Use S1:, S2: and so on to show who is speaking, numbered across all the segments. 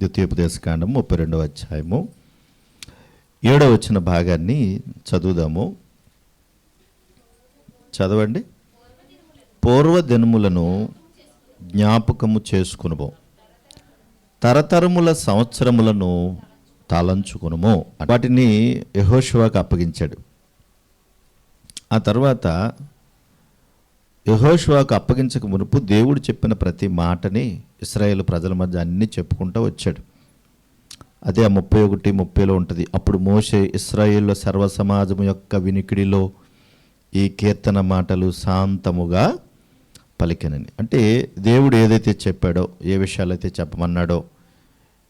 S1: ద్వితీయోపదేశకాండం ముప్పై రెండవ అధ్యాయము. ఏడవ వచ్చిన భాగాన్ని చదువుదాము. చదవండి. పూర్వదినములను జ్ఞాపకము చేసుకునుము. తరతరముల సంవత్సరములను తలంచుకునుము. వాటిని యహోశివాకు అప్పగించాడు. ఆ తర్వాత యహోష్వాకు అప్పగించక మునుపు దేవుడు చెప్పిన ప్రతి మాటని ఇస్రాయేల్ ప్రజల మధ్య అన్నీ చెప్పుకుంటూ వచ్చాడు. అదే ఆ ముప్పై ఒకటి ముప్పైలో ఉంటుంది. అప్పుడు మోషే ఇస్రాయేల్లో సర్వసమాజం యొక్క వినికిడిలో ఈ కీర్తన మాటలు శాంతముగా పలికినని. అంటే దేవుడు ఏదైతే చెప్పాడో ఏ విషయాలైతే చెప్పమన్నాడో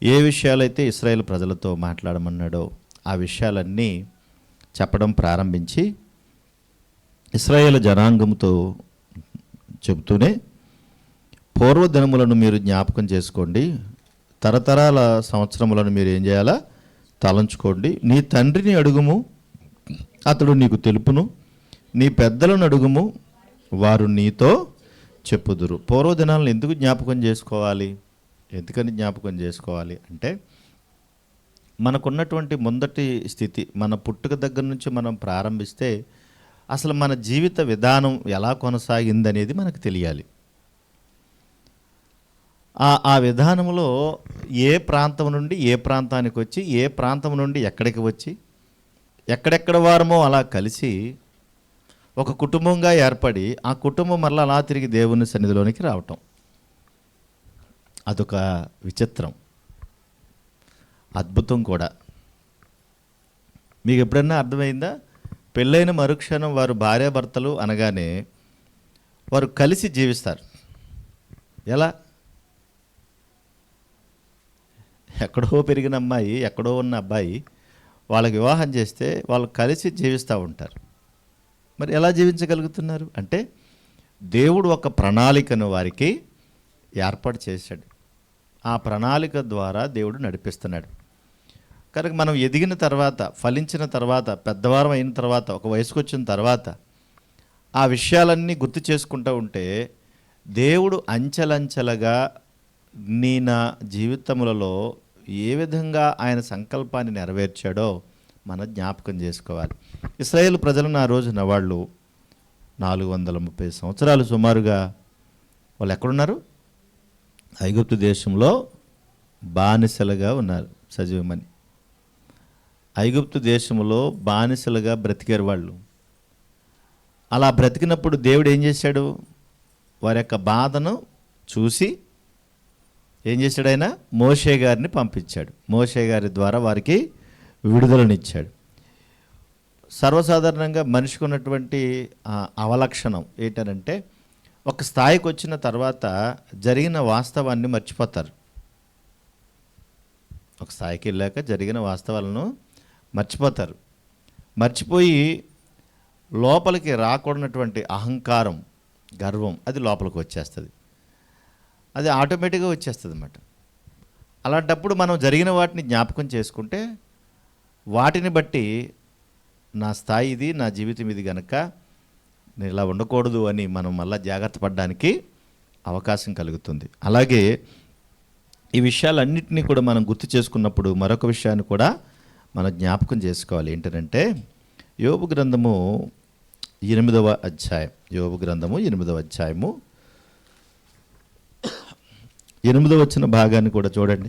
S1: ఏ విషయాలైతే ఇస్రాయేల్ ప్రజలతో మాట్లాడమన్నాడో ఆ విషయాలన్నీ చెప్పడం ప్రారంభించి ఇస్రాయేల్ జనాంగంతో చెబుతూనే పూర్వదినములను మీరు జ్ఞాపకం చేసుకోండి. తరతరాల సంవత్సరములను మీరు ఏం చేయాలా? తలంచుకోండి. నీ తండ్రిని అడుగుము అతడు నీకు తెలుపును. నీ పెద్దలను అడుగుము వారు నీతో చెప్పుదురు. పూర్వదినాలను ఎందుకు జ్ఞాపకం చేసుకోవాలి? ఎందుకని జ్ఞాపకం చేసుకోవాలి అంటే మనకున్నటువంటి ముందటి స్థితి మన పుట్టుక దగ్గర నుంచి మనం ప్రారంభిస్తే అసలు మన జీవిత విధానం ఎలా కొనసాగిందనేది మనకు తెలియాలి. ఆ ఆ విధానంలో ఏ ప్రాంతం నుండి ఏ ప్రాంతానికి వచ్చి ఏ ప్రాంతం నుండి ఎక్కడికి వచ్చి ఎక్కడెక్కడ వారమో అలా కలిసి ఒక కుటుంబంగా ఏర్పడి ఆ కుటుంబం మరలా అలా తిరిగి దేవుని సన్నిధిలోనికి రావటం. అదొక విచిత్రం. అద్భుతం కూడా. మీకు ఎప్పుడన్నా అర్థమైందా? పెళ్ళైన మరుక్షణం వారు భార్యాభర్తలు అనగానే వారు కలిసి జీవిస్తారు. ఎలా? ఎక్కడో పెరిగిన అమ్మాయి ఎక్కడో ఉన్న అబ్బాయి వాళ్ళకి వివాహం చేస్తే వాళ్ళు కలిసి జీవిస్తూ ఉంటారు. మరి ఎలా జీవించగలుగుతున్నారు? అంటే దేవుడు ఒక ప్రణాళికను వారికి ఏర్పాటు చేశాడు. ఆ ప్రణాళిక ద్వారా దేవుడు నడిపిస్తున్నాడు. కనుక మనం ఎదిగిన తర్వాత ఫలించిన తర్వాత పెద్దవారం అయిన తర్వాత ఒక వయసుకు వచ్చిన తర్వాత ఆ విషయాలన్నీ గుర్తు చేసుకుంటూ ఉంటే దేవుడు అంచెలంచెలుగా నీ నా జీవితములలో ఏ విధంగా ఆయన సంకల్పాన్ని నెరవేర్చాడో మన జ్ఞాపకం చేసుకోవాలి. ఇస్రాయేల్ ప్రజలను ఆ రోజున వాళ్ళు నాలుగు వందల ముప్పై సంవత్సరాలు సుమారుగా వాళ్ళు ఎక్కడున్నారు? ఐగుప్తు దేశంలో బానిసలుగా ఉన్నారు సజీవమని. ఐగుప్తు దేశంలో బానిసలుగా బ్రతికారు వాళ్ళు. అలా బ్రతికినప్పుడు దేవుడు ఏం చేశాడు? వారి యొక్క బాధను చూసి ఏం చేశాడు ఆయన? మోషే గారిని పంపించాడు. మోషే గారి ద్వారా వారికి విడుదలనిచ్చాడు. సర్వసాధారణంగా మనిషికి ఉన్నటువంటి అవలక్షణం ఏంటనంటే ఒక స్థాయికి వచ్చిన తర్వాత జరిగిన వాస్తవాన్ని మర్చిపోతారు. ఒక స్థాయికి వెళ్ళాక జరిగిన వాస్తవాలను మర్చిపోతారు. మర్చిపోయి లోపలికి రాకూడనటువంటి అహంకారం గర్వం అది లోపలికి వచ్చేస్తుంది. అది ఆటోమేటిక్గా వచ్చేస్తుంది అన్నమాట అలాంటప్పుడు మనం జరిగిన వాటిని జ్ఞాపకం చేసుకుంటే వాటిని బట్టి నా స్థాయి ఇది నా జీవితం ఇది కనుక నేను ఇలా ఉండకూడదు అని మనం మళ్ళీ జాగ్రత్త పడడానికి అవకాశం కలుగుతుంది. అలాగే ఈ విషయాలన్నింటినీ కూడా మనం గుర్తు చేసుకున్నప్పుడు మరొక విషయాన్ని కూడా మనం జ్ఞాపకం చేసుకోవాలి. ఏంటంటే యోబు గ్రంథము ఎనిమిదవ అధ్యాయం. యోబు గ్రంథము ఎనిమిదవ అధ్యాయము. ఎనిమిదవ వచ్చిన భాగాన్ని కూడా చూడండి.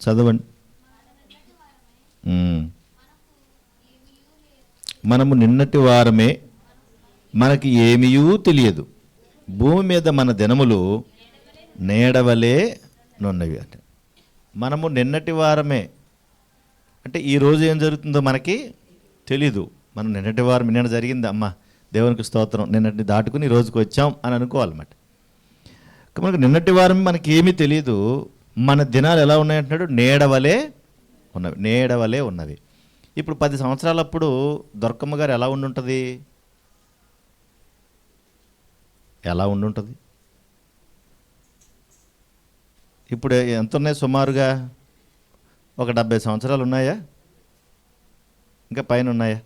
S1: చదవండి. మనము నిన్నటి వారమే మనకి ఏమీ తెలియదు. భూమి మీద మన దినములు నేడవలే నున్నవి అంటే. మనము నిన్నటి వారమే. అంటే ఈరోజు ఏం జరుగుతుందో మనకి తెలీదు. మనం నిన్నటి వారం నిన్న జరిగింది అమ్మ దేవునికి స్తోత్రం. నిన్నటిని దాటుకుని ఈ రోజుకి వచ్చాం అని అనుకోవాలన్నమాట. మనకు నిన్నటి వారం మనకి ఏమీ తెలియదు మన దినాలు ఎలా ఉన్నాయంటున్నాడు నేడవలే ఉన్నవి. నేడవలే ఉన్నవి. ఇప్పుడు పది సంవత్సరాలప్పుడు దొరకమ్మ గారు ఎలా ఉండుంటుంది? ఎలా ఉండుంటుంది? ఇప్పుడు ఎంత ఉన్నాయి సుమారుగా? ఒక డెబ్బై సంవత్సరాలు ఉన్నాయా? ఇంకా పైన ఉన్నాయా?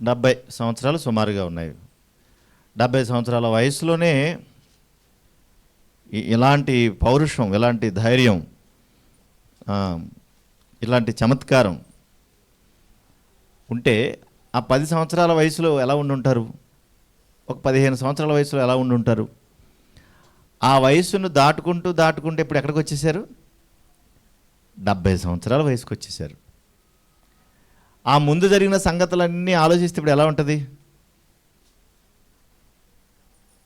S1: డెబ్బై సంవత్సరాలు సుమారుగా ఉన్నాయి. డెబ్బై సంవత్సరాల వయసులోనే ఇలాంటి పౌరుషం ఇలాంటి ధైర్యం ఇలాంటి చమత్కారం ఉంటే ఆ పది సంవత్సరాల వయసులో ఎలా ఉండుంటారు? ఒక పదిహేను సంవత్సరాల వయసులో ఎలా ఉండుంటారు? ఆ వయసును దాటుకుంటూ దాటుకుంటూ ఇప్పుడు ఎక్కడికి వచ్చేసారు డెబ్బై సంవత్సరాల వయసుకు వచ్చేసారు ఆ ముందు జరిగిన సంగతులన్నీ ఆలోచిస్తే ఇప్పుడు ఎలా ఉంటుంది?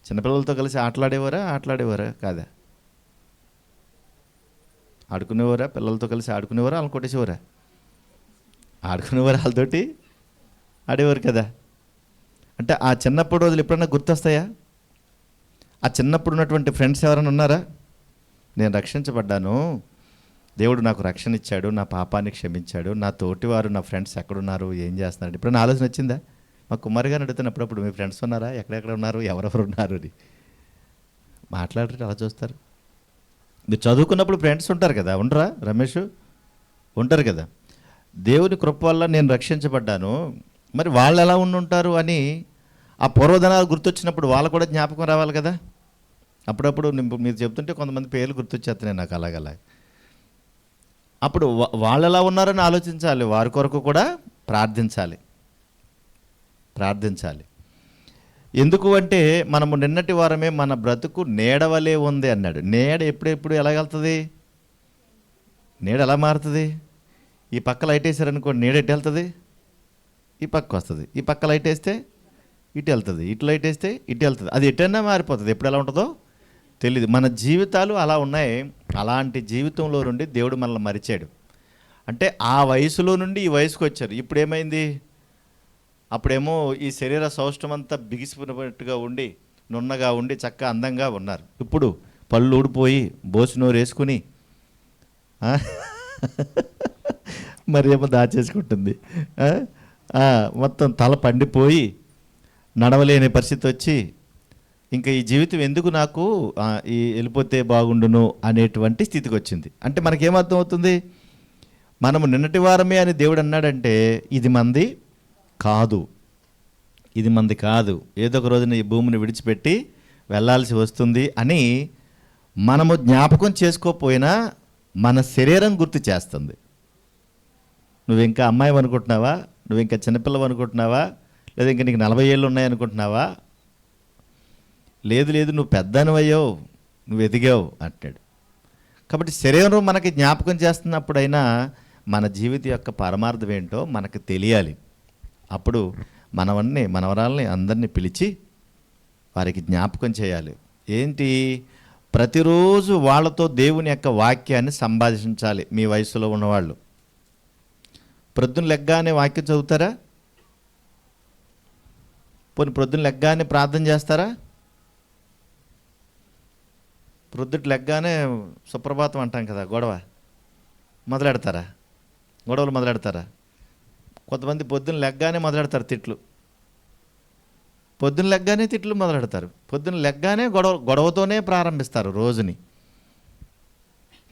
S1: చిన్నపిల్లలతో కలిసి ఆటలాడేవారా? ఆటలాడేవారా? కాదా? ఆడుకునేవారా? పిల్లలతో కలిసి ఆడుకునేవారా? వాళ్ళని కొట్టేసేవారా? ఆడుకునేవారు వాళ్ళతోటి ఆడేవారు కదా. అంటే ఆ చిన్నప్పుడు రోజులు ఎప్పుడన్నా గుర్తొస్తాయా? ఆ చిన్నప్పుడు ఉన్నటువంటి ఫ్రెండ్స్ ఎవరైనా ఉన్నారా? నేను రక్షించబడ్డాను. దేవుడు నాకు రక్షణ ఇచ్చాడు నా పాపాన్ని క్షమించాడు నా తోటివారు నా ఫ్రెండ్స్ ఎక్కడున్నారు ఏం చేస్తున్నారు ఇప్పుడు ఆలోచన వచ్చిందా? మా కుమార్ గారిని అడుగుతున్నప్పుడు మీ ఫ్రెండ్స్ ఉన్నారా? ఎక్కడెక్కడ ఉన్నారు? ఎవరెవరు ఉన్నారు అని. మాట్లాడరు అలా చూస్తారు? మీరు చదువుకున్నప్పుడు ఫ్రెండ్స్ ఉంటారు కదా ఉండరా రమేష్? ఉంటారు కదా. దేవుని కృప వల్ల నేను రక్షించబడ్డాను. మరి వాళ్ళు ఎలా ఉండి ఉంటారు అని ఆ పూర్వధనాలు గుర్తొచ్చినప్పుడు వాళ్ళు కూడా జ్ఞాపకం రావాలి కదా? అప్పుడప్పుడు మీరు చెప్తుంటే కొంతమంది పేర్లు గుర్తొచ్చేస్తున్నాయి నాకు అలాగలా. అప్పుడు వా- వాళ్ళు ఎలా ఉన్నారని ఆలోచించాలి. వారి కొరకు కూడా ప్రార్థించాలి. ప్రార్థించాలి. ఎందుకు అంటే మనము నిన్నటి వారమే మన బ్రతుకు నీడవలే ఉంది అన్నాడు. నీడ ఎప్పుడెప్పుడు ఎలాగెళ్తుంది నీడ ఎలా మారుతుంది? ఈ పక్క లైట్ వేసారనుకోండి నీడ ఎటు వెళ్తుంది? ఈ పక్క వస్తుంది. ఈ పక్క లైట్ వేస్తే ఇటు వెళ్తుంది. ఇటు లైట్ వేస్తే ఇటు వెళ్తుంది. అది ఎటైనా మారిపోతుంది. ఎప్పుడు ఎలా ఉంటుందో? తెలియదు మన జీవితాలు అలా ఉన్నాయి. అలాంటి జీవితంలో నుండి దేవుడు మనల్ని మరిచాడు. అంటే ఆ వయసులో నుండి ఈ వయసుకు వచ్చారు. ఇప్పుడు ఏమైంది అప్పుడేమో ఈ శరీర సౌష్టం అంతా బిగిసిపోయినట్టుగా ఉండి నున్నగా ఉండి చక్కగా అందంగా ఉన్నారు. ఇప్పుడు పళ్ళు ఊడిపోయి బోసినోరు వేసుకుని మరేమో మరి ఏమో దాచేసుకుంటుంది. మొత్తం తల పండిపోయి నడవలేని పరిస్థితి వచ్చి ఇంకా ఈ జీవితం ఎందుకు నాకు ఈ వెళ్ళిపోతే బాగుండును అనేటువంటి స్థితికి వచ్చింది. అంటే మనకేమర్థం అవుతుంది మనము నిన్నటి వారమే అని దేవుడు అన్నాడంటే ఇది మంది కాదు. ఇది మంది కాదు. ఏదో ఒక రోజున ఈ భూమిని విడిచిపెట్టి వెళ్ళాల్సి వస్తుంది అని మనము జ్ఞాపకం చేసుకోకపోయినా మన శరీరం గుర్తు చేస్తుంది. నువ్వు ఇంకా అమ్మాయి అనుకుంటున్నావా? నువ్వు ఇంకా చిన్నపిల్లవు అనుకుంటున్నావా లేదా ఇంకా నీకు నలభై ఏళ్ళు ఉన్నాయనుకుంటున్నావా? లేదు లేదు నువ్వు పెద్దనవయ్యావు నువ్వు ఎదిగావు అంటాడు. కాబట్టి శరీరం మనకి జ్ఞాపకం చేస్తున్నప్పుడైనా మన జీవితం యొక్క పరమార్థం ఏంటో మనకు తెలియాలి. అప్పుడు మనవన్నీ మనవరాల్ని అందరినీ పిలిచి వారికి జ్ఞాపకం చేయాలి. ఏంటి? ప్రతిరోజు వాళ్ళతో దేవుని యొక్క వాక్యాన్ని సంభాషించాలి మీ వయసులో ఉన్నవాళ్ళు. ప్రొద్దున లెగ్గానే వాక్యం చదువుతారా? పోనీ ప్రొద్దున లెగ్గానే ప్రార్థన చేస్తారా? ప్రొద్దుట లెగ్గానే సుప్రభాతం అంటాం కదా గొడవ. మొదలెడతారా? గొడవలు మొదలెడతారా? కొంతమంది పొద్దున్న లెగ్గానే మొదలెడతారు తిట్లు. పొద్దున్న లెగ్గానే తిట్లు మొదలెడతారు. పొద్దున్న లెగ్గానే గొడవ గొడవతోనే ప్రారంభిస్తారు రోజుని.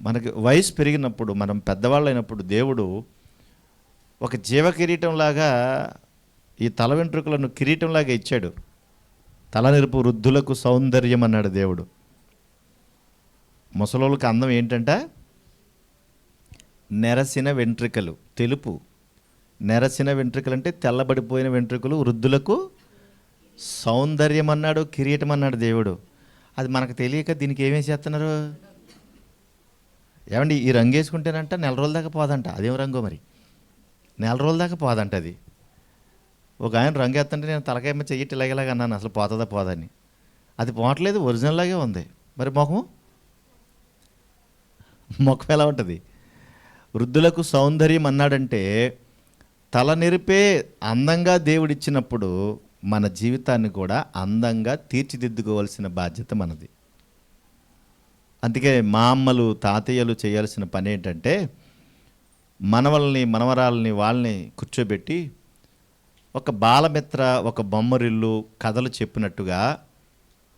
S1: మనకి వయసు పెరిగినప్పుడు మనం పెద్దవాళ్ళు అయినప్పుడు దేవుడు ఒక జీవ కిరీటంలాగా ఈ తల వెంట్రుకలను కిరీటంలాగా ఇచ్చాడు. తలనిరుపు వృద్ధులకు సౌందర్యం అన్నాడు దేవుడు. ముసలోళ్ళకి అందం ఏంటంట? నెరసిన వెంట్రుకలు. తెలుపు. నెరసిన వెంట్రుకలు అంటే తెల్లబడిపోయిన వెంట్రుకలు. వృద్ధులకు సౌందర్యం అన్నాడు కిరీటం అన్నాడు దేవుడు. అది మనకు తెలియక దీనికి ఏమేం చేస్తున్నారు? ఏమండి ఈ రంగు వేసుకుంటేనంట నెల రోజుల దాకా పోదంట. అదేం రంగు మరి? నెల రోజుల దాకా పోదంట అది. ఒక ఆయన రంగు వేస్తుంటే నేను తలకాయ చెయ్యటి ఇలాగేలాగా అన్నాను. అసలు పోతుందా పోదని అది పోవట్లేదు ఒరిజినల్ లాగే ఉంది. మరి మొహం? ముఖం ఎలా ఉంటుంది? వృద్ధులకు సౌందర్యం అన్నాడంటే తల నెరిపే అందంగా దేవుడిచ్చినప్పుడు మన జీవితాన్ని కూడా అందంగా తీర్చిదిద్దుకోవాల్సిన బాధ్యత మనది. అందుకే మా అమ్మలు తాతయ్యలు చేయాల్సిన పని ఏంటంటే మనవల్ని మనవరాలని వాళ్ళని కూర్చోబెట్టి ఒక బాలమిత్ర ఒక బొమ్మరిల్లు కథలు చెప్పినట్టుగా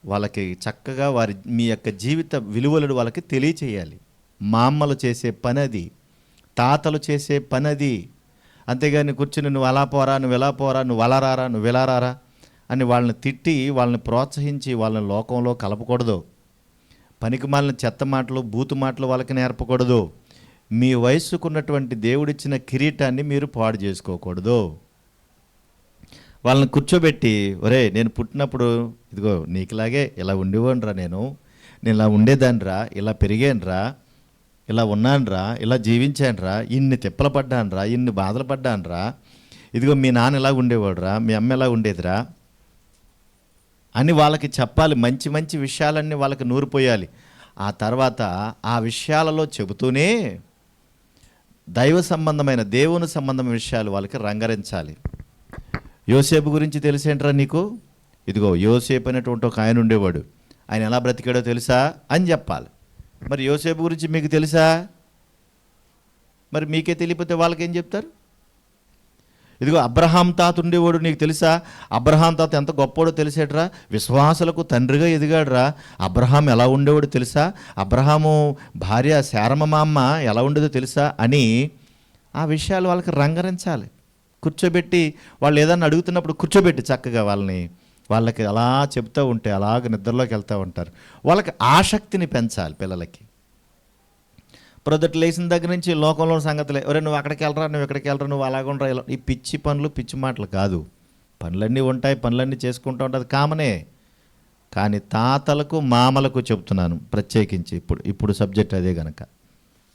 S1: వాళ్ళకి చక్కగా వారి మీ యొక్క జీవిత విలువలను వాళ్ళకి తెలియచేయాలి. మా అమ్మలు చేసే పని అది తాతలు చేసే పని అది అంతేగాని కూర్చుని నువ్వు అలా పోరా నువ్వు ఎలా పోరా నువ్వు అలా రారా నువ్వు ఇలా రారా అని వాళ్ళని తిట్టి వాళ్ళని ప్రోత్సహించి వాళ్ళని లోకంలో కలపకూడదు. పనికి మాలిన చెత్త మాటలు బూతు మాటలు వాళ్ళకి నేర్పకూడదు. మీ వయస్సుకున్నటువంటి దేవుడిచ్చిన కిరీటాన్ని మీరు పాడు చేసుకోకూడదు. వాళ్ళని కూర్చోబెట్టి ఒరే నేను పుట్టినప్పుడు ఇదిగో నీకులాగే ఇలా ఉండేవాడిరా నేను. నేను ఇలా ఉండేదాన్రా ఇలా పెరిగానురా ఇలా ఉన్నానురా ఇలా జీవించానురా ఇన్ని తిప్పలు పడ్డానురా ఇన్ని బాధలు పడ్డానురా. ఇదిగో మీ నాన్న ఎలా ఉండేవాడురా మీ అమ్మ ఎలా ఉండేదిరా? అని వాళ్ళకి చెప్పాలి మంచి మంచి విషయాలన్నీ వాళ్ళకి నూరిపోయాలి ఆ తర్వాత ఆ విషయాలలో చెబుతూనే దైవ సంబంధమైన దేవుని సంబంధమైన విషయాలు వాళ్ళకి రంగరించాలి. యోసేపు గురించి తెలిసేంట్రా నీకు? ఇదిగో యోసేపు అనేటువంటి ఒక ఆయన ఉండేవాడు. ఆయన ఎలా బ్రతికాడో తెలుసా? అని చెప్పాలి. మరి యోసేపు గురించి మీకు తెలుసా? మరి మీకే తెలియపోతే వాళ్ళకేం చెప్తారు? ఇదిగో అబ్రహాం తాత ఉండేవాడు నీకు తెలుసా? అబ్రహాం తాత ఎంత గొప్పోడో తెలిసేట్రా? విశ్వాసులకు తండ్రిగా ఎదిగాడురా. అబ్రహాం ఎలా ఉండేవాడు తెలుసా? అబ్రహాము భార్య శారమమ్మ మా అమ్మ ఎలా ఉండేదో తెలుసా? అని ఆ విషయాలు వాళ్ళకి రంగరించాలి. కూర్చోబెట్టి వాళ్ళు ఏదన్నా అడుగుతున్నప్పుడు కూర్చోబెట్టి చక్కగా వాళ్ళని వాళ్ళకి అలా చెప్తూ ఉంటే అలాగ నిద్రలోకి వెళ్తూ ఉంటారు. వాళ్ళకి ఆసక్తిని పెంచాలి పిల్లలకి. ప్రొద్దుట లేచిన దగ్గర నుంచి లోకంలో సంగతులే ఒరే నువ్వు అక్కడికి వెళ్ళరా నువ్వు ఇక్కడికి వెళ్ళరా నువ్వు అలాగ ఉండరా ఇలా ఈ పిచ్చి పనులు పిచ్చి మాటలు కాదు. పనులన్నీ ఉంటాయి పనులన్నీ చేసుకుంటూ ఉంటుంది కామనే. కానీ తాతలకు మామలకు చెప్తున్నాను ప్రత్యేకించి ఇప్పుడు ఇప్పుడు సబ్జెక్ట్ అదే గనక.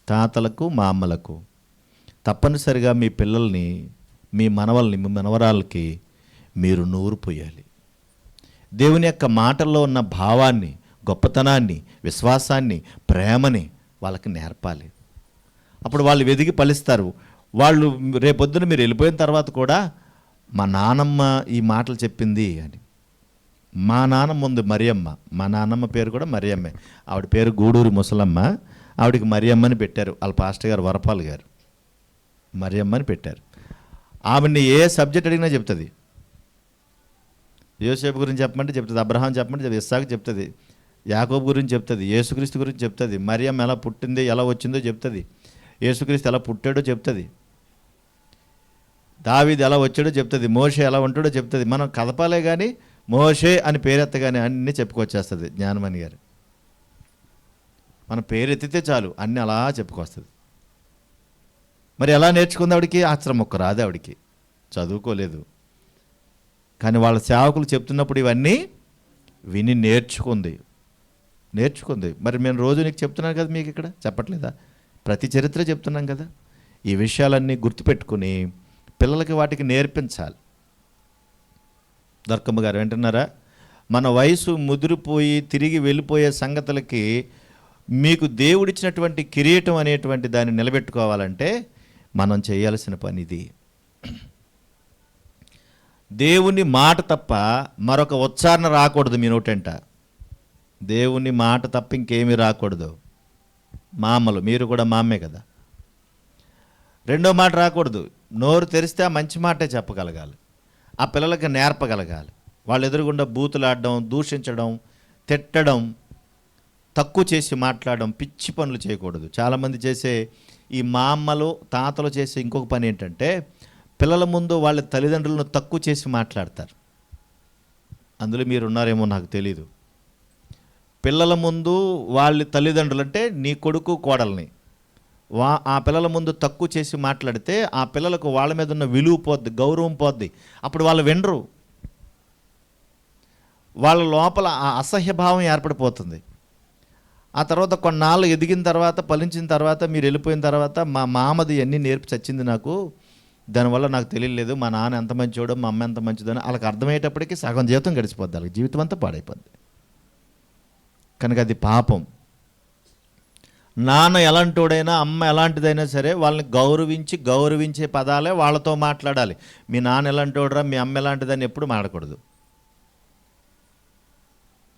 S1: తాతలకు మామలకు తప్పనిసరిగా మీ పిల్లల్ని మీ మనవల్ని మీ మనవరాలకి మీరు నూరు పోయాలి. దేవుని యొక్క మాటల్లో ఉన్న భావాన్ని గొప్పతనాన్ని విశ్వాసాన్ని ప్రేమని వాళ్ళకి నేర్పాలి. అప్పుడు వాళ్ళు వెదిగి ఫలిస్తారు. వాళ్ళు రేపొద్దున మీరు వెళ్ళిపోయిన తర్వాత కూడా మా నానమ్మ ఈ మాటలు చెప్పింది అని. మా నాన్నమ్మ ఉంది మరియమ్మ. మా నాన్నమ్మ పేరు కూడా మరియమ్మే. ఆవిడ పేరు గూడూరు ముసలమ్మ. ఆవిడకి మరియమ్మని పెట్టారు. వాళ్ళ పాస్టర్ గారు వరపాల్ గారు. మరియమ్మని పెట్టారు. ఆవిడ్ని ఏ సబ్జెక్ట్ అడిగినా చెప్తుంది. యోసేపు గురించి చెప్పమంటే చెప్తుంది అబ్రహాం చెప్పమంటే చెప్తుంది ఇస్సాకు చెప్తుంది యాకోబు గురించి చెప్తుంది యేసుక్రీస్తు గురించి చెప్తుంది మరియం ఎలా పుట్టింది ఎలా వచ్చిందో చెప్తుంది యేసుక్రీస్తు ఎలా పుట్టాడో చెప్తుంది దావిది ఎలా వచ్చాడో చెప్తుంది మోషే ఎలా ఉంటాడో చెప్తుంది. మనం కదపాలే కానీ మోషే అని పేరెత్తగానే అన్నీ చెప్పుకొచ్చేస్తుంది జ్ఞానమణి గారు. మన పేరెత్తితే చాలు అన్నీ అలా చెప్పుకొస్తుంది. మరి ఎలా నేర్చుకుంది ఆవిడికి? ఆశ్రమం ఒక్క రాదు ఆవిడికి. చదువుకోలేదు. కానీ వాళ్ళ సేవకులు చెప్తున్నప్పుడు ఇవన్నీ విని నేర్చుకుంది. నేర్చుకుంది. మరి నేను రోజు నీకు చెప్తున్నాను కదా మీకు ఇక్కడ? చెప్పట్లేదా? ప్రతి చరిత్ర చెప్తున్నాం కదా. ఈ విషయాలన్నీ గుర్తుపెట్టుకుని పిల్లలకి వాటికి నేర్పించాలి. దర్కమ్మ గారు వింటున్నారా? మన వయసు ముదిరిపోయి తిరిగి వెళ్ళిపోయే సంగతులకి మీకు దేవుడిచ్చినటువంటి కిరీటం అనేటువంటి దాన్ని నిలబెట్టుకోవాలంటే మనం చేయాల్సిన పని ఇది దేవుని మాట తప్ప మరొక ఉచ్చారణ రాకూడదు మీ నోటంట. దేవుని మాట తప్ప ఇంకేమీ రాకూడదు. మామలు మీరు కూడా మామే కదా. రెండో మాట రాకూడదు. నోరు తెరిస్తే ఆ మంచి మాటే చెప్పగలగాలి. ఆ పిల్లలకి నేర్పగలగాలి. వాళ్ళు ఎదురుగుండా బూతులాడడం దూషించడం తిట్టడం తక్కువ చేసి మాట్లాడడం పిచ్చి పనులు చేయకూడదు. చాలామంది చేసే ఈ మా అమ్మలు తాతలు చేసే ఇంకొక పని ఏంటంటే పిల్లల ముందు వాళ్ళ తల్లిదండ్రులను తక్కువ చేసి మాట్లాడతారు. అందులో మీరు ఉన్నారేమో నాకు తెలీదు. పిల్లల ముందు వాళ్ళ తల్లిదండ్రులు అంటే నీ కొడుకు కోడల్ని. వా ఆ పిల్లల ముందు తక్కువ చేసి మాట్లాడితే ఆ పిల్లలకు వాళ్ళ మీద ఉన్న విలువ పోద్ది గౌరవం పోద్ది. అప్పుడు వాళ్ళు వినరు. వాళ్ళ లోపల ఆ అసహ్య భావం ఏర్పడిపోతుంది. ఆ తర్వాత కొన్నాళ్ళు ఎదిగిన తర్వాత ఫలించిన తర్వాత మీరు వెళ్ళిపోయిన తర్వాత మా మామది అన్నీ నేర్పి చచ్చింది నాకు. దానివల్ల నాకు తెలియలేదు మా నాన్న ఎంత మంచివాడో మా అమ్మ ఎంత మంచిదో వాళ్ళకి అర్థమయ్యేటప్పటికి సగం జీవితం గడిచిపోద్ది వాళ్ళకి జీవితం అంతా పాడైపోద్ది. కనుక అది పాపం. నాన్న ఎలాంటోడైనా అమ్మ ఎలాంటిదైనా సరే వాళ్ళని గౌరవించి గౌరవించే పదాలే వాళ్ళతో మాట్లాడాలి. మీ నాన్న ఎలాంటివాడరా మీ అమ్మ ఎలాంటిదని ఎప్పుడు మాడకూడదు.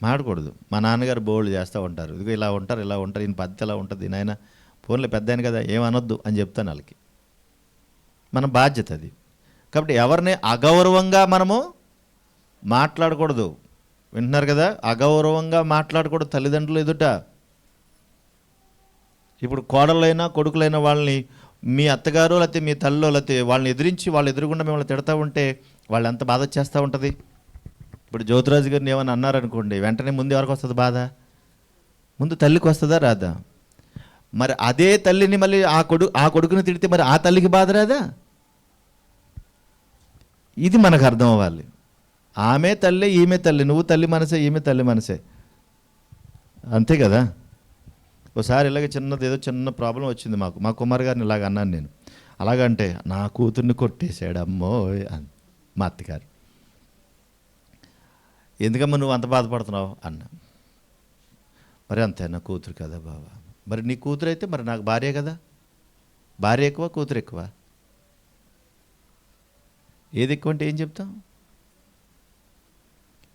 S1: మాడకూడదు. మా నాన్నగారు బోళ్ళు చేస్తూ ఉంటారు. ఇదిగో ఇలా ఉంటారు ఇలా ఉంటారు ఈయన పద్ధతి ఇలా ఉంటుంది నాయన ఫోన్లో పెద్ద కదా ఏమనొద్దు అని చెప్తాను వాళ్ళకి. మన బాధ్యత అది. కాబట్టి ఎవరిని అగౌరవంగా మనము మాట్లాడకూడదు. వింటున్నారు కదా? అగౌరవంగా మాట్లాడకూడదు తల్లిదండ్రులు ఎదుట. ఇప్పుడు కోడలైనా కొడుకులైనా వాళ్ళని మీ అత్తగారు లేకపోతే మీ తల్లిలో లేకపోతే వాళ్ళని ఎదిరించి వాళ్ళు ఎదురుగుండా మిమ్మల్ని తిడతా ఉంటే వాళ్ళు ఎంత బాధ చేస్తూ ఉంటుంది? ఇప్పుడు జ్యోతిరాజు గారిని ఏమైనా అన్నారనుకోండి వెంటనే ముందు ఎవరికి వస్తుంది బాధ? ముందు తల్లికి వస్తుందా రాదా? మరి అదే తల్లిని మళ్ళీ ఆ కొడు ఆ కొడుకుని తిడితే మరి ఆ తల్లికి బాధ రాదా? ఇది మనకు అర్థం అవ్వాలి ఆమె తల్లి ఈమె తల్లి. నువ్వు తల్లి మనసే ఈమె తల్లి మనసే. అంతే కదా? ఒకసారి ఇలాగ చిన్నది ఏదో చిన్న ప్రాబ్లం వచ్చింది మాకు. మా కుమార్ గారిని ఇలాగ అన్నాను నేను. అలాగంటే నా కూతుర్ని కొట్టేశాడు అమ్మో అని మా అత్తగారు. ఎందుకమ్మా నువ్వు అంత బాధపడుతున్నావు? అన్న. మరి అంతే నా కూతురు కదా బాబా మరి నీ కూతురు అయితే మరి నాకు భార్య కదా? భార్య ఎక్కువ కూతురు ఎక్కువ? ఏది ఎక్కువ అంటే ఏం చెప్తాం?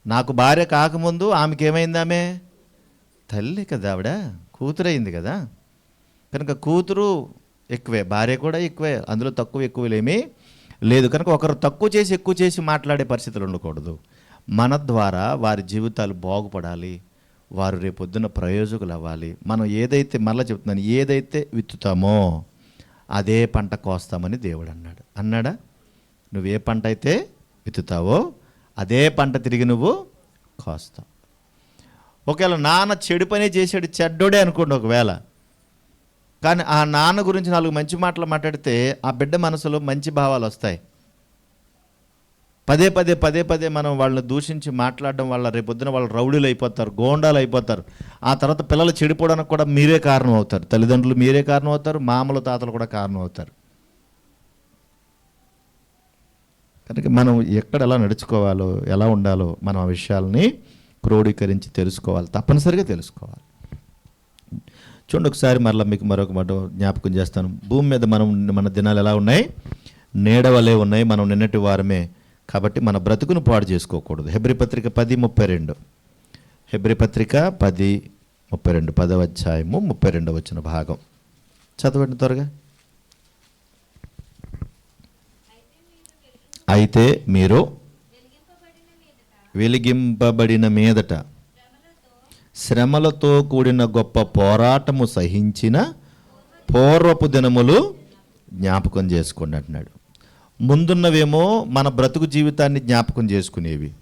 S1: నాకు భార్య కాకముందు ఆమెకి ఏమైందామే ఆమె? తల్లి కదా ఆవిడ కూతురు అయింది కదా. కనుక కూతురు ఎక్కువే భార్య కూడా ఎక్కువే అందులో తక్కువ ఎక్కువలేమీ లేదు. కనుక ఒకరు తక్కువ చేసి ఎక్కువ చేసి మాట్లాడే పరిస్థితులు ఉండకూడదు. మన ద్వారా వారి జీవితాలు బాగుపడాలి. వారు రేపొద్దున ప్రయోజకులు అవ్వాలి మనం ఏదైతే మళ్ళీ చెప్తున్నాను ఏదైతే విత్తుతామో అదే పంట కోస్తామని దేవుడు అన్నాడు? అన్నాడా నువ్వు ఏ పంట అయితే విత్తుతావో అదే పంట తిరిగి నువ్వు కోస్తావు. ఒకవేళ నాన్న చెడు పనే చేసాడు చెడ్డోడే అనుకోండి ఒకవేళ. కానీ ఆ నాన్న గురించి నాలుగు మంచి మాటలు మాట్లాడితే ఆ బిడ్డ మనసులో మంచి భావాలు వస్తాయి. పదే పదే పదే పదే మనం వాళ్ళని దూషించి మాట్లాడడం వల్ల రేపొద్దున వాళ్ళు రౌడీలు అయిపోతారు గోండాలు అయిపోతారు. ఆ తర్వాత పిల్లలు చెడిపోవడానికి కూడా మీరే కారణం అవుతారు తల్లిదండ్రులు మీరే కారణం అవుతారు మామూలు తాతలు కూడా కారణం అవుతారు కనుక మనం ఎక్కడ ఎలా నడుచుకోవాలో ఎలా ఉండాలో మనం ఆ విషయాల్ని క్రోడీకరించి తెలుసుకోవాలి. తప్పనిసరిగా తెలుసుకోవాలి. చూడండి ఒకసారి మరలా మీకు మరొక మాట జ్ఞాపకం చేస్తాను. భూమి మీద మనం మన దినాలు ఎలా ఉన్నాయి? నీడవలే ఉన్నాయి. మనం నిన్నటి వారమే కాబట్టి మన బ్రతుకును పాడు చేసుకోకూడదు. హెబ్రిపత్రిక పది ముప్పై రెండు. హెబ్రిపత్రిక పది ముప్పై రెండు పదవ అధ్యాయము ముప్పై రెండు వచ్చిన భాగం. చదవండి త్వరగా. అయితే మీరు వెలిగింపబడిన మీదట శ్రమలతో కూడిన గొప్ప పోరాటము సహించిన పూర్వపు దినములు జ్ఞాపకం చేసుకోండి అంటున్నాడు. ముందున్నవేమో మన బ్రతుకు జీవితాన్ని జ్ఞాపకం చేసుకునేవి.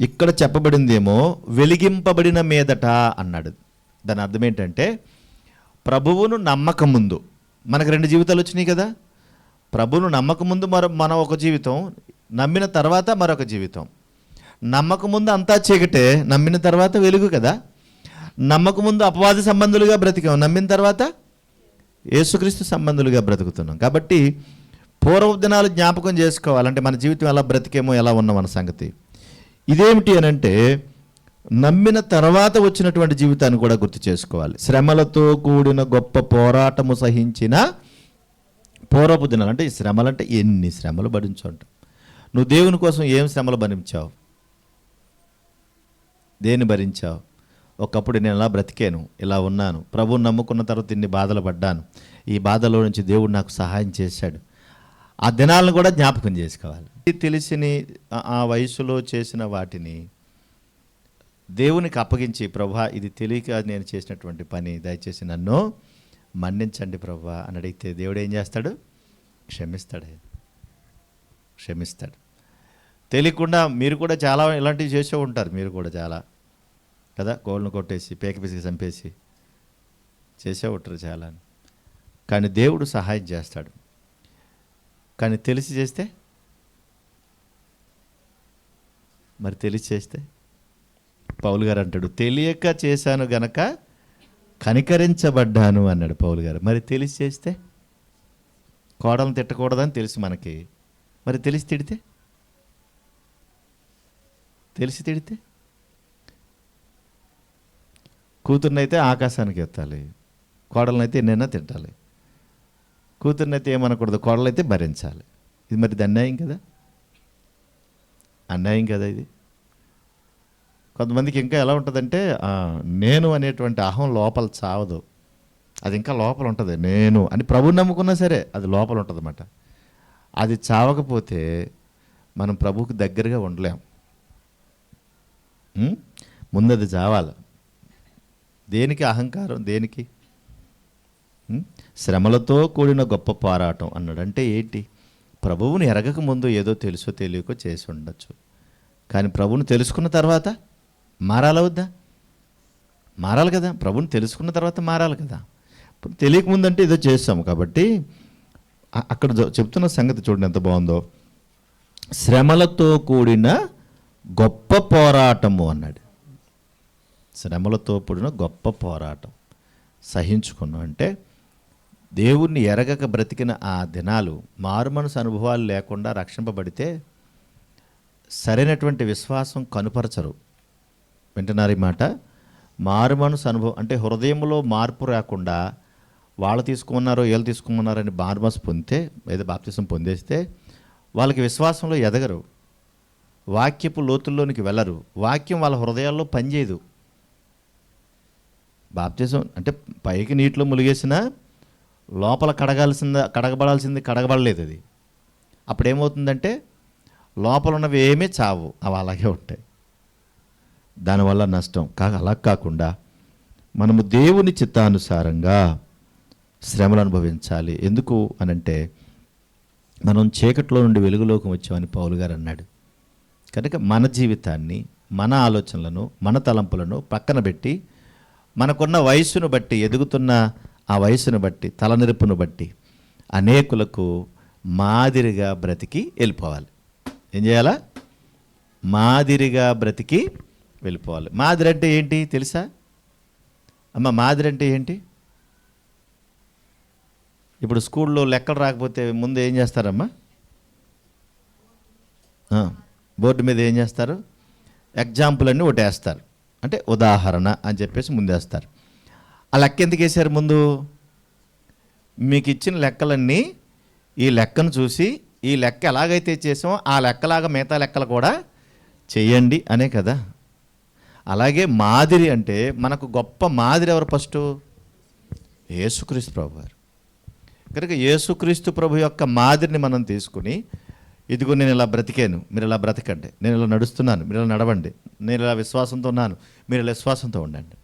S1: ఇక్కడ చెప్పబడిందేమో వెలిగింపబడిన మీదట అన్నాడు. దాని అర్థం ఏంటంటే ప్రభువును నమ్మక ముందు మనకు రెండు జీవితాలు వచ్చినాయి కదా? ప్రభువును నమ్మక ముందు మరో మన ఒక జీవితం నమ్మిన తర్వాత మరొక జీవితం. నమ్మక ముందు అంతా చీకటే నమ్మిన తర్వాత వెలుగు కదా? నమ్మక ముందు అపవాద సంబంధులుగా బ్రతికాం నమ్మిన తర్వాత యేసుక్రీస్తు సంబంధులుగా బ్రతుకుతున్నాం. కాబట్టి పూర్వ దినాలు జ్ఞాపకం చేసుకోవాలంటే మన జీవితం ఎలా బ్రతికేమో ఎలా ఉన్నాం మన సంగతి. ఇదేమిటి అని అంటే నమ్మిన తర్వాత వచ్చినటువంటి జీవితాన్ని కూడా గుర్తు చేసుకోవాలి. శ్రమలతో కూడిన గొప్ప పోరాటము సహించిన పూర్వపు దినాలు అంటే ఈ శ్రమలు అంటే ఎన్ని శ్రమలు భరించుంట. నువ్వు దేవుని కోసం ఏం శ్రమలు భరించావు? దేన్ని భరించావు? ఒకప్పుడు నేను ఇలా బ్రతికాను? ఇలా ఉన్నాను. ప్రభువుని నమ్ముకున్న తర్వాత ఇన్ని బాధలు పడ్డాను. ఈ బాధలో నుంచి దేవుడు నాకు సహాయం చేశాడు. ఆ దినాలను కూడా జ్ఞాపకం చేసుకోవాలి. తెలిసిని ఆ- వయసులో చేసిన వాటిని దేవునికి అప్పగించి ప్రభా ఇది తెలియక నేను చేసినటువంటి పని దయచేసి నన్ను మన్నించండి ప్రభా అని అడిగితే దేవుడు ఏం చేస్తాడు? క్షమిస్తాడు. క్షమిస్తాడు. తెలియకుండా మీరు కూడా చాలా ఇలాంటివి చేసే ఉంటారు. మీరు కూడా చాలా. కదా? కోళ్ళను కొట్టేసి పేక పిసికి చంపేసి చేసే ఉంటారు చాలా. కానీ దేవుడు సహాయం చేస్తాడు. కానీ తెలిసి చేస్తే మరి తెలిసి చేస్తే పౌలు గారు అంటాడు తెలియక చేశాను గనక కనికరించబడ్డాను అన్నాడు పౌలు గారు. మరి తెలిసి చేస్తే కోడలను తిట్టకూడదని తెలుసు మనకి. మరి తెలిసి తిడితే? తెలిసి తిడితే? కూతుర్నైతే ఆకాశానికి ఎత్తాలి కోడలనైతే ఎన్నైనా తింటాలి కూతురునైతే ఏమనకూడదు కోడలైతే భరించాలి. ఇది మరి ఇది అన్యాయం కదా? అన్యాయం కదా ఇది? కొంతమందికి ఇంకా ఎలా ఉంటుందంటే నేను అనేటువంటి అహం లోపల చావదు. అది ఇంకా లోపల ఉంటుంది. నేను అని ప్రభుని నమ్ముకున్నా సరే అది లోపల ఉంటుంది అన్నమాట అది చావకపోతే మనం ప్రభువుకి దగ్గరగా ఉండలేం. ముందది ముందు అది చావాలి. దేనికి అహంకారం? దేనికి? శ్రమలతో కూడిన గొప్ప పోరాటం అన్నాడు అంటే ఏంటి? ప్రభువుని ఎరగక ముందు ఏదో తెలుసో తెలియకో చేసి ఉండొచ్చు. కానీ ప్రభువుని తెలుసుకున్న తర్వాత మారాలవుద్దా మారాలి కదా. ప్రభుని తెలుసుకున్న తర్వాత మారాలి కదా. ఇప్పుడు తెలియకముందంటే ఏదో చేస్తాము కాబట్టి అక్కడ చెప్తున్న సంగతి చూడండి ఎంత బాగుందో. శ్రమలతో కూడిన గొప్ప పోరాటము అన్నాడు. శ్రమలతో కూడిన గొప్ప పోరాటం. సహించుకున్నాం అంటే దేవుణ్ణి ఎరగక బ్రతికిన ఆ దినాలు మారుమనసు అనుభవాలు లేకుండా రక్షింపబడితే సరైనటువంటి విశ్వాసం కనుపరచరు. వింటున్నారు ఈ మాట? మారుమనసు అనుభవం అంటే హృదయంలో మార్పు రాకుండా వాళ్ళు తీసుకున్నారో వీళ్ళు తీసుకున్నారని మారుమనసు పొందితే లేదా బాప్తిసం పొందేస్తే వాళ్ళకి విశ్వాసంలో ఎదగరు. వాక్యపు లోతుల్లోనికి వెళ్ళరు. వాక్యం వాళ్ళ హృదయాల్లో పనిచేయదు. బాప్తిజం అంటే పైకి నీటిలో ములిగేసినా లోపల కడగాల్సింద కడగబడాల్సింది కడగబడలేదు అది. అప్పుడు ఏమవుతుందంటే లోపల ఉన్నవి ఏమీ చావు అవి అలాగే ఉంటాయి. దానివల్ల నష్టం. కాక అలా కాకుండా మనము దేవుని చిత్తానుసారంగా శ్రమలు అనుభవించాలి. ఎందుకు అనంటే మనం చీకట్లో నుండి వెలుగులోకి వచ్చామని పౌలు గారు అన్నాడు. కనుక మన జీవితాన్ని మన ఆలోచనలను మన తలంపులను పక్కన పెట్టి మనకున్న వయస్సును బట్టి ఎదుగుతున్న ఆ వయసును బట్టి తలనిరుపును బట్టి అనేకులకు మాదిరిగా బ్రతికి వెళ్ళిపోవాలి. ఏం చేయాలా? మాదిరిగా బ్రతికి వెళ్ళిపోవాలి. మాదిరి అంటే ఏంటి తెలుసా? అమ్మ మాదిరి అంటే ఏంటి? ఇప్పుడు స్కూల్లో లెక్కలు రాకపోతే ముందు ఏం చేస్తారమ్మా? బోర్డు మీద ఏం చేస్తారు? ఎగ్జాంపుల్ అన్నీ ఒకటి వేస్తారు అంటే ఉదాహరణ అని చెప్పేసి ముందేస్తారు. ఆ లెక్క ఎందుకు వేశారు ముందు? మీకు ఇచ్చిన లెక్కలన్నీ ఈ లెక్కను చూసి ఈ లెక్క ఎలాగైతే చేసామో ఆ లెక్కలాగా మిగతా లెక్కలు కూడా చేయండి అనే కదా. అలాగే మాదిరి అంటే మనకు గొప్ప మాదిరి ఎవరు ఫస్ట్? యేసుక్రీస్తు ప్రభు గారు కనుక యేసుక్రీస్తు ప్రభు యొక్క మాదిరిని మనం తీసుకుని ఇదిగో నేను ఇలా బ్రతికాను మీరు ఇలా బ్రతకండి. నేను ఇలా నడుస్తున్నాను మీరు ఇలా నడవండి. నేను ఇలా విశ్వాసంతో ఉన్నాను మీరు ఇలా విశ్వాసంతో ఉండండి.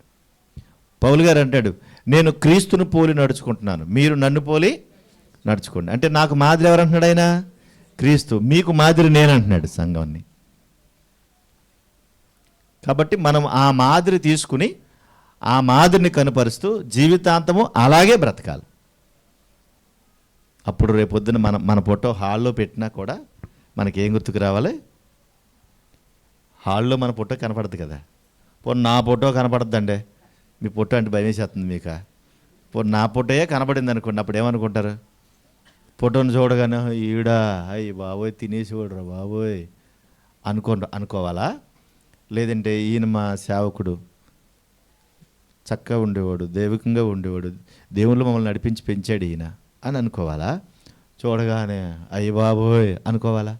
S1: పౌలు గారు అంటాడు నేను క్రీస్తును పోలి నడుచుకుంటున్నాను. మీరు నన్ను పోలి నడుచుకోండి. అంటే నాకు మాదిరి ఎవరు అంటున్నాడు ఆయన? క్రీస్తు. మీకు మాదిరి నేనంటున్నాడు సంఘాన్ని. కాబట్టి మనం ఆ మాదిరి తీసుకుని ఆ మాదిరిని కనుపరుస్తూ జీవితాంతము అలాగే బ్రతకాలి. అప్పుడు రేపొద్దున మన మన ఫోటో హాల్లో పెట్టినా కూడా మనకి ఏం గుర్తుకు రావాలి? హాల్లో మన ఫోటో కనపడదు కదా. పోనీ నా ఫోటో కనపడద్దండి. మీ పొట్టు అంటే భయం వేసేస్తుంది మీకు. నా పొట్టయే కనపడింది అనుకోండి అప్పుడు ఏమనుకుంటారు? ఫోటోని చూడగానే ఈడా అయ్యి బాబోయ్ తినేసేవాడురా బాబోయ్ అనుకో అనుకోవాలా? లేదంటే ఈయన మా సేవకుడు చక్కగా ఉండేవాడు దైవికంగా ఉండేవాడు దేవుళ్ళు మమ్మల్ని నడిపించి పెంచాడు ఈయన అని అనుకోవాలా? చూడగానే అయ్యి బాబోయ్ అనుకోవాలా?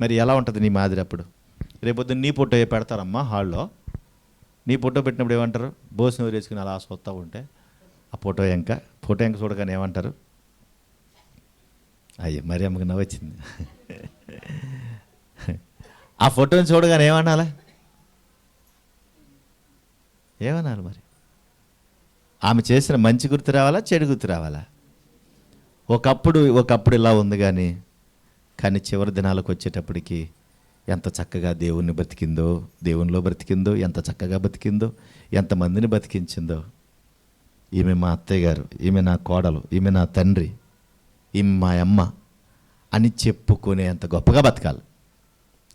S1: మరి ఎలా ఉంటుంది నీ మాదిరి అప్పుడు? రేపొద్దు నీ పొట్టు పెడతారమ్మా హాల్లో. నీ ఫోటో పెట్టినప్పుడు ఏమంటారు? బోసిన వేసుకుని అలా సొత్తా ఉంటే ఆ ఫోటో ఎంక ఫోటో ఎంక చూడగానే ఏమంటారు? అయ్యో మరి అమ్మకి నవ్వచ్చింది ఆ ఫోటోని చూడగానే ఏమనాలా? ఏమనాలి మరి? ఆమె చేసిన మంచి గుర్తు రావాలా చెడు గుర్తు రావాలా? ఒకప్పుడు ఒకప్పుడు ఇలా ఉంది కానీ కానీ చివరి దినాలకు వచ్చేటప్పటికి ఎంత చక్కగా దేవుణ్ణి బ్రతికిందో దేవునిలో బ్రతికిందో ఎంత చక్కగా బతికిందో ఎంతమందిని బతికించిందో ఈమె మా అత్తయ్య గారు ఈమె నా కోడలు ఈమె నా తండ్రి ఈమె మా అమ్మ అని చెప్పుకునే అంత గొప్పగా బతకాలి.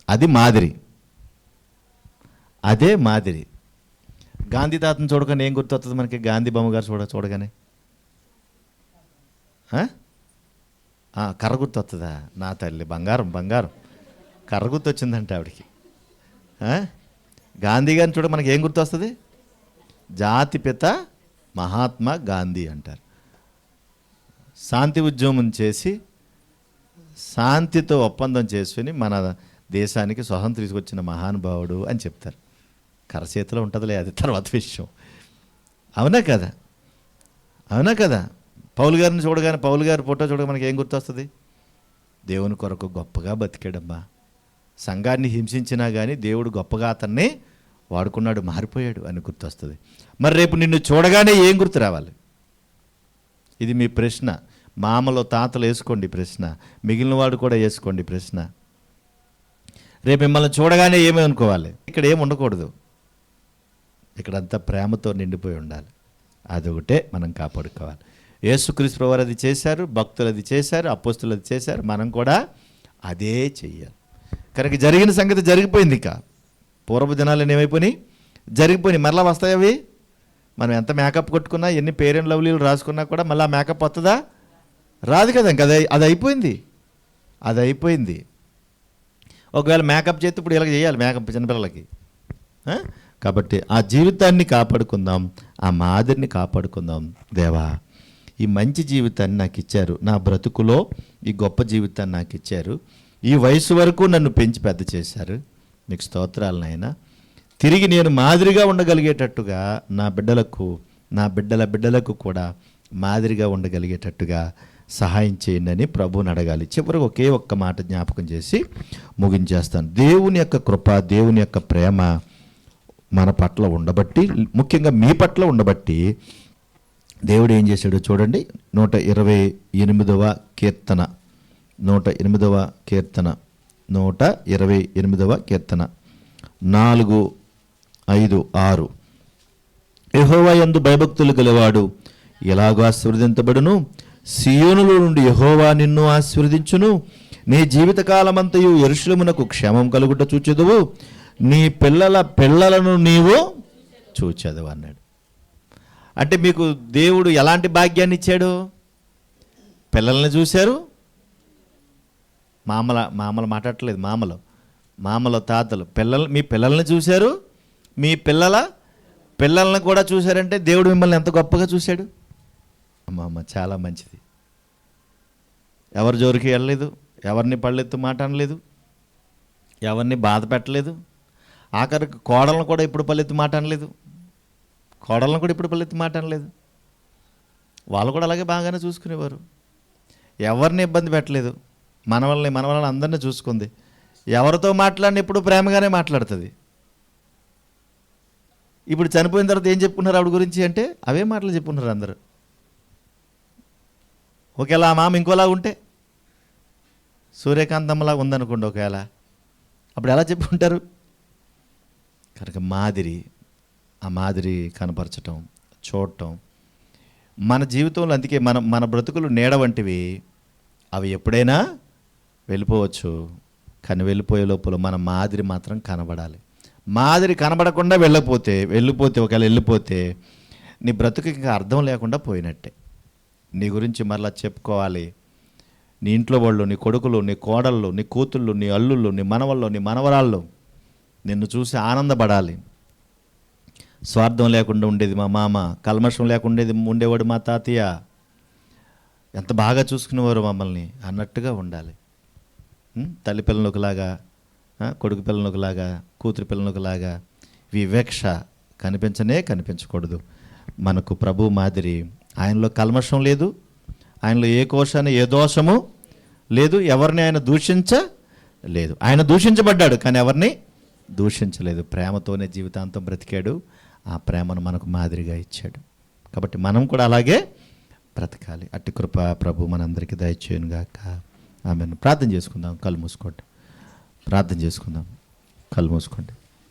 S1: అది మాదిరి. అదే మాదిరి. గాంధీ తాతను చూడగానే ఏం గుర్తొస్తుంది మనకి? గాంధీ బొమ్మ గారు చూడ చూడగానే? కర్ర గుర్తు వస్తుందా నా తల్లి బంగారం బంగారం. కర్ర గుర్తు వచ్చిందంట ఆవిడకి గాంధీ గారిని చూడ మనకి ఏం గుర్తు వస్తుంది జాతిపిత మహాత్మా గాంధీ అంటారు. శాంతి ఉద్యమం చేసి శాంతితో ఒప్పందం చేసుకుని మన దేశానికి స్వతంత్రం తీసుకొచ్చిన మహానుభావుడు అని చెప్తారు. కరచేతిలో ఉంటుందిలే అది తర్వాత విషయం. అవునా కదా? అవునా కదా? పౌలు గారిని చూడగానే పౌలు గారి ఫోటో చూడగా మనకి ఏం గుర్తొస్తుంది? దేవుని కొరకు గొప్పగా బతికాడమ్మా. సంఘాన్ని హింసించినా కానీ దేవుడు గొప్పగా అతన్ని వాడుకున్నాడు మారిపోయాడు అని గుర్తొస్తుంది. మరి రేపు నిన్ను చూడగానే ఏం గుర్తు రావాలి? ఇది మీ ప్రశ్న. మామలో తాతలు వేసుకోండి ప్రశ్న. మిగిలిన వాడు కూడా వేసుకోండి ప్రశ్న. రేపు మిమ్మల్ని చూడగానే ఏమీ అనుకోవాలి? ఇక్కడ ఏమి ఉండకూడదు. ఇక్కడంతా ప్రేమతో నిండిపోయి ఉండాలి. అదొకటే మనం కాపాడుకోవాలి. యేసుక్రీస్తు వారు అది చేశారు భక్తులు అది చేశారు అపోస్తులు అది చేశారు మనం కూడా అదే చెయ్యాలి. కనుక జరిగిన సంగతి జరిగిపోయింది ఇక. పూర్వ జనాలు ఏమైపోయినాయి జరిగిపోయినాయి. మరలా వస్తాయి అవి? మనం ఎంత మేకప్ కొట్టుకున్నా ఎన్ని పేరెంట్ లవ్లీలు రాసుకున్నా కూడా మళ్ళీ ఆ మేకప్ వస్తుందా రాదు కదా ఇంకా. అది అది అయిపోయింది. అది అయిపోయింది. ఒకవేళ మేకప్ చేస్తే ఇప్పుడు ఇలా చేయాలి మేకప్ చిన్నపిల్లలకి. కాబట్టి ఆ జీవితాన్ని కాపాడుకుందాం. ఆ మాదిరిని కాపాడుకుందాం. దేవా ఈ మంచి జీవితాన్ని నాకు ఇచ్చారు. నా బ్రతుకులో ఈ గొప్ప జీవితాన్ని నాకు ఇచ్చారు. ఈ వయసు వరకు నన్ను పెంచి పెద్ద చేశారు. మీకు స్తోత్రాలు నాయన. తిరిగి నేను మాదిరిగా ఉండగలిగేటట్టుగా నా బిడ్డలకు నా బిడ్డల బిడ్డలకు కూడా మాదిరిగా ఉండగలిగేటట్టుగా సహాయం చేయండి అని ప్రభువుని అడగాలి. చివరికి ఒకే ఒక్క మాట జ్ఞాపకం చేసి ముగించేస్తాను. దేవుని యొక్క కృప దేవుని యొక్క ప్రేమ మన పట్ల ఉండబట్టి ముఖ్యంగా మీ పట్ల ఉండబట్టి దేవుడు ఏం చేశాడో చూడండి. నూట ఇరవై ఎనిమిదవ కీర్తన. నూట ఎనిమిదవ కీర్తన. నూట ఇరవై ఎనిమిదవ కీర్తన. నాలుగు ఐదు ఆరు. యహోవా యందు భయభక్తులు గలవాడు ఎలాగో ఆశీర్వదించబడును సియోనులో నుండి యహోవా నిన్ను ఆశీర్వదించును. నీ జీవితకాలమంతయు ఎరుషులమునకు క్షేమం కలుగుట చూచెదువు. నీ పిల్లల పిల్లలను నీవు చూచెదవు అన్నాడు. అంటే మీకు దేవుడు ఎలాంటి భాగ్యాన్ని ఇచ్చాడు? పిల్లల్ని చూశారు? మామల మామలు మాట్లాడట్లేదు మామలు. మామలు తాతలు. పిల్లలు మీ పిల్లల్ని చూశారు? మీ పిల్లల పిల్లల్ని కూడా చూశారంటే దేవుడు మిమ్మల్ని ఎంత గొప్పగా చూశాడు? అమ్మ అమ్మ చాలా మంచిది. ఎవరి జోరికి వెళ్ళలేదు ఎవరిని పళ్ళెత్తు మాట అనలేదు ఎవరిని బాధ పెట్టలేదు ఆఖరికి కోడలను కూడా ఇప్పుడు పల్లెత్తు మాట అనలేదు కోడలను కూడా ఇప్పుడు పల్లెత్తు మాట అనలేదు. వాళ్ళు కూడా అలాగే బాగానే చూసుకునేవారు. ఎవరిని ఇబ్బంది పెట్టలేదు మనవల్ని మనవలని అందరినీ చూసుకుంది. ఎవరితో మాట్లాడినప్పుడు ప్రేమగానే మాట్లాడుతుంది. ఇప్పుడు చనిపోయిన తర్వాత ఏం చెప్పుకున్నారు ఆవిడ గురించి అంటే అవే మాటలు చెప్పుకున్నారు అందరూ. ఒకేలా ఆ మామ ఇంకోలా ఉంటే? సూర్యకాంతమ్మలా ఉందనుకోండి ఒకవేళ అప్పుడు ఎలా చెప్పుకుంటారు? కనుక మాదిరి ఆ మాదిరి కనపరచటం చూడటం. మన జీవితంలో అందుకే మన మన బ్రతుకులు నీడ వంటివి. అవి ఎప్పుడైనా వెళ్ళిపోవచ్చు. కానీ వెళ్ళిపోయే లోపల మన మాదిరి మాత్రం కనబడాలి. మాదిరి కనబడకుండా వెళ్ళకపోతే వెళ్ళిపోతే ఒకవేళ వెళ్ళిపోతే నీ బ్రతుకు ఇంకా అర్థం లేకుండా పోయినట్టే. నీ గురించి మరలా చెప్పుకోవాలి. నీ ఇంట్లో వాళ్ళు నీ కొడుకులు నీ కోడళ్ళు నీ కూతుళ్ళు నీ అల్లుళ్ళు నీ మనవళ్ళు నీ మనవరాళ్ళు నిన్ను చూసి ఆనందపడాలి. స్వార్థం లేకుండా ఉండేది మా మామ కల్మషం లేకుండా ఉండేవాడు మా తాతయ్య. ఎంత బాగా చూసుకునేవారు మమ్మల్ని అన్నట్టుగా ఉండాలి. తల్లి పిల్లలు ఒకలాగా కొడుకు పిల్లలు ఒకలాగా కూతురు పిల్లలు ఒకలాగా వివక్ష కనిపించనే కనిపించకూడదు. మనకు ప్రభు మాదిరి ఆయనలో కల్మషం లేదు ఆయనలో ఏ కోశాన్ని ఏ దోషము లేదు ఎవరిని ఆయన దూషించ లేదు. ఆయన దూషించబడ్డాడు కానీ ఎవరిని దూషించలేదు. ప్రేమతోనే జీవితాంతం బ్రతికాడు ఆ ప్రేమను మనకు మాదిరిగా ఇచ్చాడు. కాబట్టి మనం కూడా అలాగే బ్రతకాలి. అట్టి కృప ప్రభు మనందరికీ దయచేయనుగాక. ఆమెను. ప్రార్థన చేసుకుందాం కళ్ళు మూసుకోండి. ప్రార్థన చేసుకుందాం కళ్ళు మూసుకోండి.